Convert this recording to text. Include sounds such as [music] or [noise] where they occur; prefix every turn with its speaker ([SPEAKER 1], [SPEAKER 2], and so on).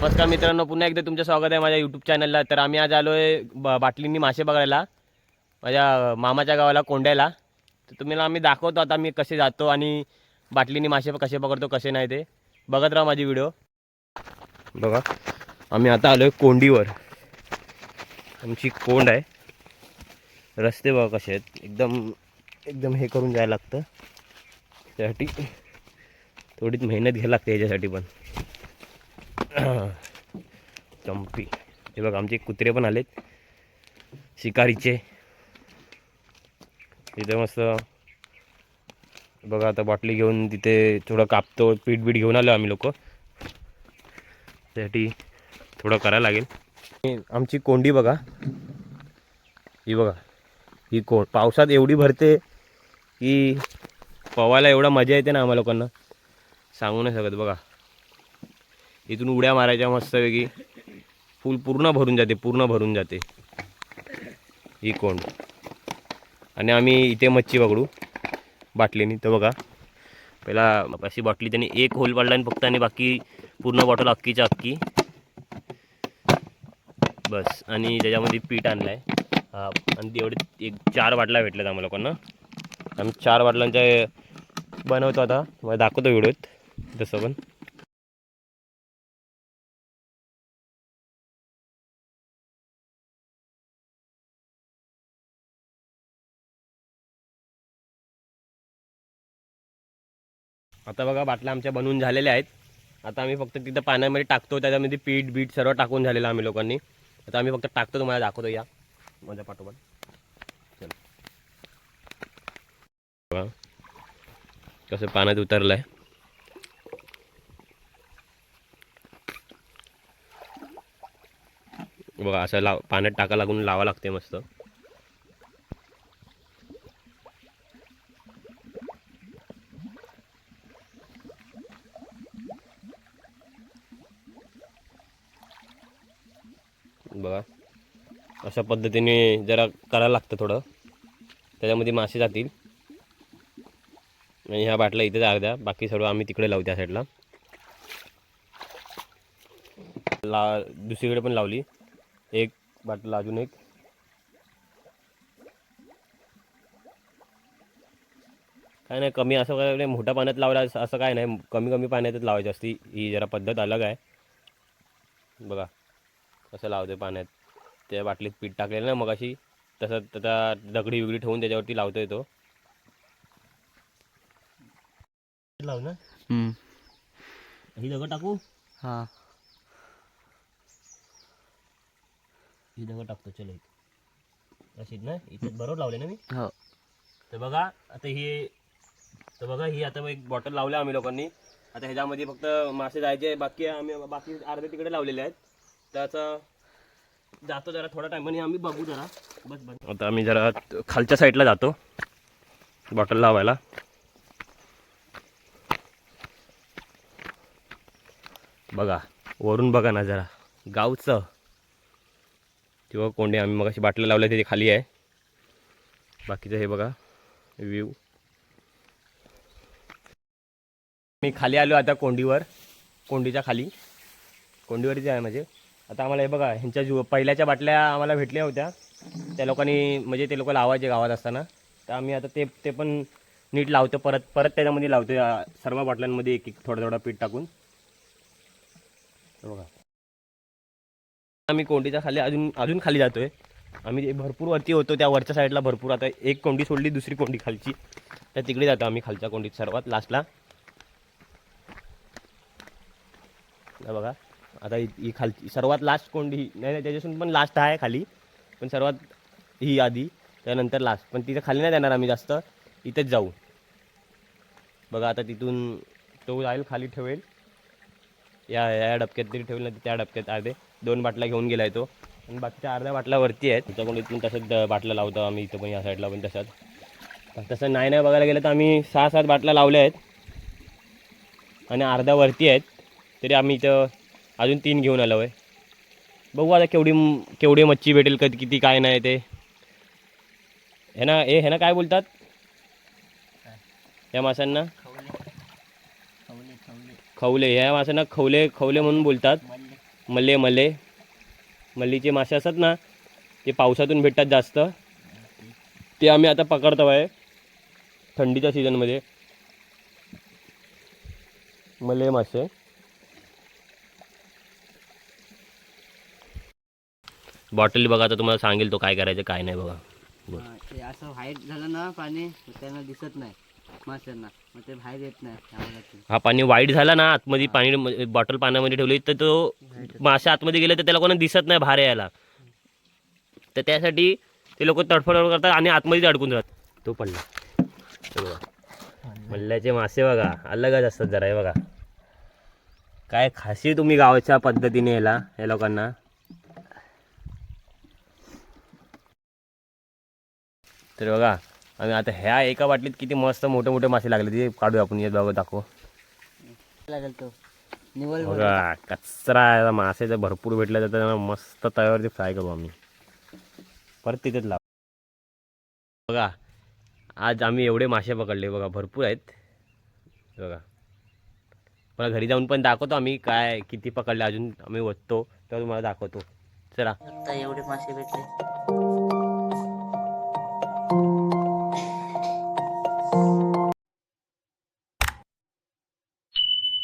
[SPEAKER 1] नमस्कार मित्रांनो पुन्हा एकदा तुमचं स्वागत आहे माझ्या यूट्यूब चॅनलला तर आम्ही आज आलो आहे ब बाटलींनी मासे बघायला माझ्या मामाच्या गावाला कोंड्याला. तर तुम्हाला आम्ही दाखवतो आता मी कसे जातो आणि बाटलींनी मासे कसे पकडतो कसे नाही ते. बघत राहा माझी व्हिडिओ बघा. आम्ही आता आलो आहे कोंडीवर. आमची कोंड आहे. रस्ते बघा कसे आहेत. एकदम एकदम हे करून जायला लागतं. त्यासाठी थोडीच मेहनत घ्यायला लागते याच्यासाठी पण. [coughs] चंपी. हे बघा आमचे कुत्रे पण आलेत. शिकारीचे. तिथे मस्त. बघा आता बाटली घेऊन तिथे थोडं कापतो पीठ बीठ घेऊन आलो आम्ही लोक. त्यासाठी थोडं करायला लागेल. आमची कोंडी बघा. ही बघा. ही कोंड पावसात एवढी भरते की पवायला एवढा मजा येते ना आम्हा लोकांना. सांगू नाही शकत बघा. इथून उड्या मारायच्या मस्तपैकी. फुल पूर्ण भरून जाते पूर्ण भरून जाते. ही कोंड आणि आम्ही इथे मच्छी पकडू बाटलीने. तर बघा पहिला अशी बाटली त्यांनी एक होल पाडला आणि फक्त आणि बाकी पूर्ण बॉटल अक्कीच्या अक्की बस आणि त्याच्यामध्ये पीठ आणलं आहे हा आणि तेवढे एक चार बाटल्या भेटल्यात आम्हाला लोकांना. आम्ही चार बाटलांच्या बनवतो आता. मला दाखवतो व्हिडिओत जसं पण. आता बघा बाटल्या आमच्या बनवून झालेल्या आहेत. आता आम्ही फक्त तिथं पाण्यामध्ये टाकतो त्याच्यामध्ये पीठ बीठ सर्व टाकून झालेलं आम्ही लोकांनी. आता आम्ही फक्त टाकतो तुम्हाला दाखवतो या. माझ्या पाठोपाठ. चल. बघा. कसं पाण्यात उतरलं आहे बघा असं लाव पाण्यात टाका लागून लावा लागते मस्त. बघा. अशा पद्धतीने जरा करायला लागतं थोडं. त्याच्यामध्ये मासे जातील. आणि ह्या बाटल्या इथेच अर्ध्या. बाकी सर्व आम्ही तिकडे लावू त्या साईडला ला. दुसरीकडे पण लावली. एक बाटला अजून एक. काय नाही कमी असं काय मोठ्या पाण्यात लावला असं असं काय नाही. कमी कमी पाण्यातच लावायची असती. ही जरा पद्धत अलग आहे. बघा. कसं लावते पाण्यात? त्या बाटलीत पीठ टाकलेलं ना मग अशी तसं त्याचा दगडी विगडी ठेवून त्याच्यावरती लावतोय तो. लाव ना.
[SPEAKER 2] हम्म.
[SPEAKER 1] ही दगड टाकू?
[SPEAKER 2] हा.
[SPEAKER 1] ही दगड टाकतो चलो इथे अशीच ना इथे बरोबर लावले ना मी?
[SPEAKER 2] हो.
[SPEAKER 1] तर बघा आता ही तर बघा ही आता एक बॉटल लावल्या आम्ही लोकांनी. आता ह्याच्यामध्ये फक्त मासे जायचे बाकी आम्ही बाकी अर्धे तिकडे लावलेले आहेत. त्याचा जातो जरा थोडा टाइमाने आम्ही बघू जरा. बस बस. आता आम्ही जरा खालच्या साईडला जातो. बॉटल लावायला. बघा वरून बघा ना जरा. गावचं. किंवा कोंडे आम्ही मग अशी बाटल्या लावल्या तिथे खाली आहे. बाकीचं हे बघा. व्ह्यू मी खाली आलो आता कोंडीवर. कोंडीच्या खाली. कोंडीवर जे आहे म्हणजे आता आम्हाला हे बघा ह्यांच्या जु पहिल्याच्या बाटल्या आम्हाला भेटल्या होत्या. त्या लोकांनी म्हणजे ते लोक लावायचे गावात असताना. तर आम्ही आता ते ते पण नीट लावतो परत परत त्याच्यामध्ये लावतो सर्व बाटल्यांमध्ये एक एक थोडं थोडं पीठ टाकून. बघा. आम्ही कोंडीच्या खाली अजून अजून खाली जातोय. आम्ही जे भरपूर वरती होतो त्या वरच्या साईडला भरपूर आता एक कोंडी सोडली दुसरी कोंडी खालची. त्या तिकडे जातो आम्ही खालच्या कोंडीत सर्वात लास्टला. बघा. आता ही ही खालची सर्वात लास्ट कोंडी ही- नाही नाही त्याच्यासून पण लास्ट आहे खाली. पण सर्वात ही आधी त्यानंतर लास्ट पण तिथे खाली नाही जाणार आम्ही जास्त. इथेच जाऊ. बघा आता तिथून तो जाईल खाली ठेवेल. या या डबक्यात तरी ठेवेल नाही त्या डबक्यात अर्धे दोन बाटल्या घेऊन गेला आहे तो. आणि बाकीच्या अर्ध्या बाटल्यावरती आहेत. त्याच्याकडून इथून तसंच बाटलं लावतो आम्ही इथं पण या साईडला पण तसंच पण तसं नाही नाही बघायला गेलं तर आम्ही सहा सात बाटल्या लावल्या आहेत. आणि अर्ध्या वरती आहेत. तरी आम्ही इथं अजून तीन घेऊन आलो आहे. बघू आता केवढी केवढी मच्छी भेटेल कधी किती काय नाही ते. हे ना हे हे ना काय बोलतात? या माशांना?
[SPEAKER 2] खवले.
[SPEAKER 1] ह्या माशांना खवले खवले म्हणून बोलतात.
[SPEAKER 2] मल्ले.
[SPEAKER 1] मले मले मल्लीचे मासे असतात ना ते पावसातून भेटतात जास्त. ते आम्ही आता पकडतो आहे थंडीच्या सीझनमध्ये मले मासे. बॉटल बघा आता तुम्हाला सांगेल तो काय करायचं काय नाही बघा. बोल.
[SPEAKER 2] हा, ते असं व्हाईट झालं ना पाणी मग त्यांना दिसत नाही. माशांना. मग ते बाहेर येत नाही त्यामुळे
[SPEAKER 1] हा पाणी वाईट झाला ना आतमध्ये पाणी बॉटल पाण्यामध्ये ठेवली तर तो मासे आतमध्ये गेले तर त्या लोकांना दिसत नाही बाहेर यायला. तर त्यासाठी ते लोक तडफड करतात आणि आतमध्ये अडकून राहतात तो पडला. हे बघा. मल्ल्याचे मासे बघा अलगच असतात जरा हे बघा. काय खाशी तुम्ही गावाच्या पद्धतीने याला या लोकांना. तर बघा आणि आता ह्या एका बाटलीत किती मस्त मोठे मोठे मासे लागले ते काढूया आपण येत बघा दाखव.
[SPEAKER 2] लागेल तो.
[SPEAKER 1] बघा कचरा आहे मासे जर भरपूर भेटले तर त्यांना मस्त तव्यावरती फ्राय करू आम्ही. परत तिथेच लाव. बघा आज आम्ही एवढे मासे पकडले बघा भरपूर आहेत. बघा. मला घरी जाऊन पण दाखवतो आम्ही काय किती पकडले अजून आम्ही वततो तेव्हा तुम्हाला दाखवतो. चला.
[SPEAKER 2] एवढे मासे भेटले.